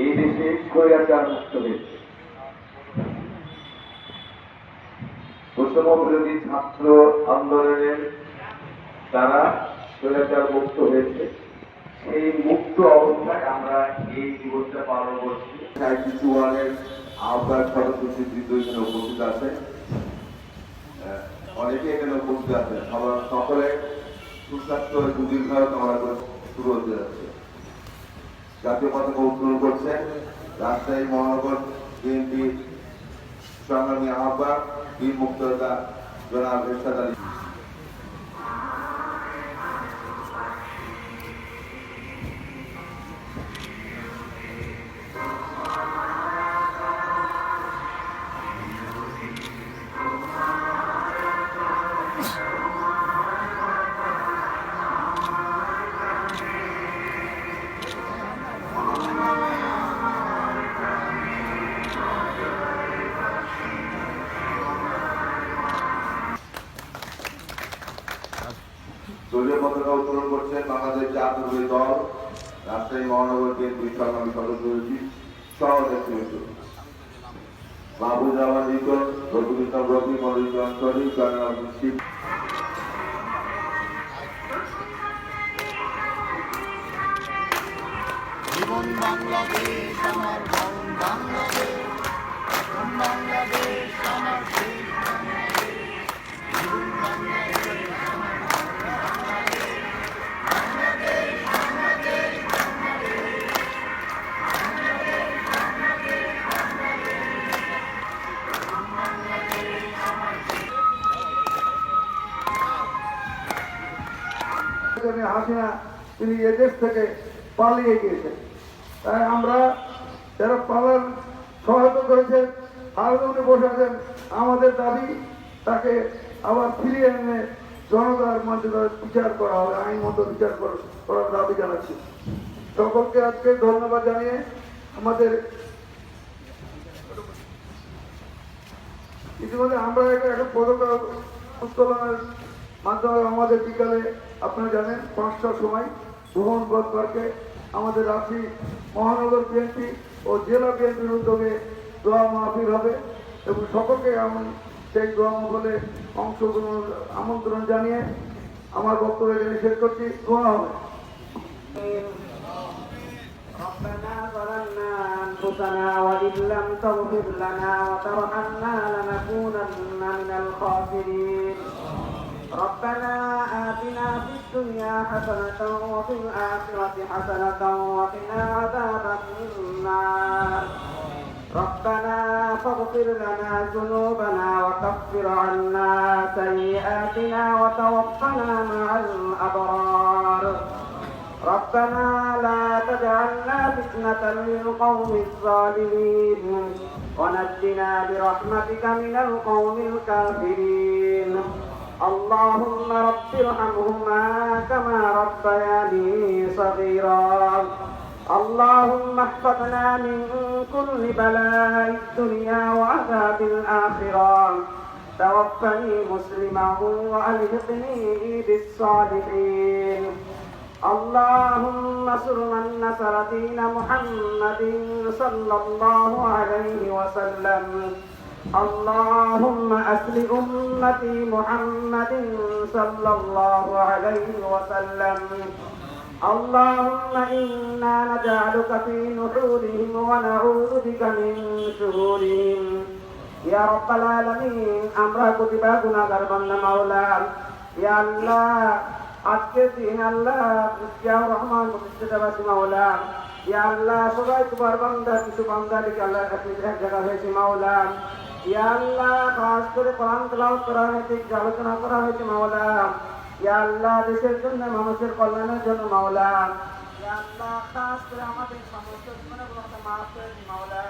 এই দেশে স্বৈরাচার মুক্ত হয়েছে। বৈষম্য বিরোধী ছাত্র আন্দোলনের দ্বারা স্বৈরাচার মুক্ত হয়েছে। সেই মুক্ত অবস্থায় আমরা এই দিবসটা পালন করছি। আইসিসি ওয়ানের আহ্বায়ক সদস্য এখানে উপস্থিত আছে অনেকে এখানে উপস্থিত আছে সবার সকলে সুস্বাস্থ্য এবং কামনা করে শুরু হতে যাচ্ছে। জাতীয় পতাকা উত্তোলন করছে। রাজশাহী মহানগর বিএনপি সংগ্রামী আহ্বান বীর মুক্ততা জনাব এরশাদ আলী। দলীয় পতাকা উত্তোলন করছেন বাংলাদেশ জাতীয় দল, রাজশাহী মহানগর বিএনপি সংগ্রামী সদস্য সহ নেতৃত্ব অঞ্চলী জয়নাল শিব। বাংলাদেশ, আমার বাংলাদেশ বাংলাদেশ। জন্য হাসিনা, তিনি এদেশ থেকে পালিয়ে গিয়েছেন। তাই আমরা যারা পালার সহায়তা করেছেন আর বসে আছেন, আমাদের দাবি, তাকে আবার ফিরিয়ে এনে জনতার তার বিচার করা হবে, আইন মতো বিচার করার দাবি জানাচ্ছি। সকলকে আজকে ধন্যবাদ জানিয়ে আমাদের ইতিমধ্যে আমরা একটা একটা পতাকা উত্তোলনের মাধ্যমে আমাদের বিকালে আপনারা জানেন পাঁচটার সময় ভুবন পথ পার্কে আমাদের রাশি মহানগর বিএনপি ও জেলা বিএনপির উদ্যোগে দোয়া মাহফিল হবে এবং সকলকে আমি সেই দোয়া মহলে অংশগ্রহণ আমন্ত্রণ জানিয়ে আমার বক্তব্য এখানে শেষ করছি দোয়া হবে ربنا ظلمنا أنفسنا وإن لم تغفر لنا وترحمنا لنكونن من الخاسرين ربنا آتنا في الدنيا حسنة وفي الآخرة حسنة وقنا عذاب النار. ربنا فاغفر لنا ذنوبنا وكفر عنا سيئاتنا وتوفنا مع الأبرار. ربنا لا تجعلنا فتنة للقوم الظالمين. ونجنا برحمتك من القوم الكافرين. اللهم رب ارحمهما كما ربياني صغيرا. اللهم احفظنا من كل بلاء الدنيا وعذاب الآخرة. توفني مسلما وألحقني بالصالحين. اللهم انصر من نصر دين محمد صلى الله عليه وسلم. اللهم أسل أمتي محمد صلى الله عليه وسلم اللهم إنا نجعلك في نحورهم ونعوذ بك من شرورهم يا رب العالمين আমরা প্রতিভা গুণাগার বান্দা মাওলা ইয়া আল্লাহ আজকের দিন আল্লাহ জিয়াউর রহমান প্রতিষ্ঠাবাসী মাওলা ইয়া আল্লাহ সবাই তোমার বান্দা কিছু বান্দা লিখে আল্লাহ কাছে এক জায়গা হয়েছে মাওলা ইয়া আল্লাহ, খাস করে কোরআন তেলাওয়াত করা হয়েছে আলোচনা করা হয়েছে, মাওলা। ইয়া আল্লাহ, দেশের জন্য, মানুষের কল্যাণের জন্য, মাওলা। ইয়া আল্লাহ, খাস করে আমাদের সমস্ত জীবনে মাফ মাওলা।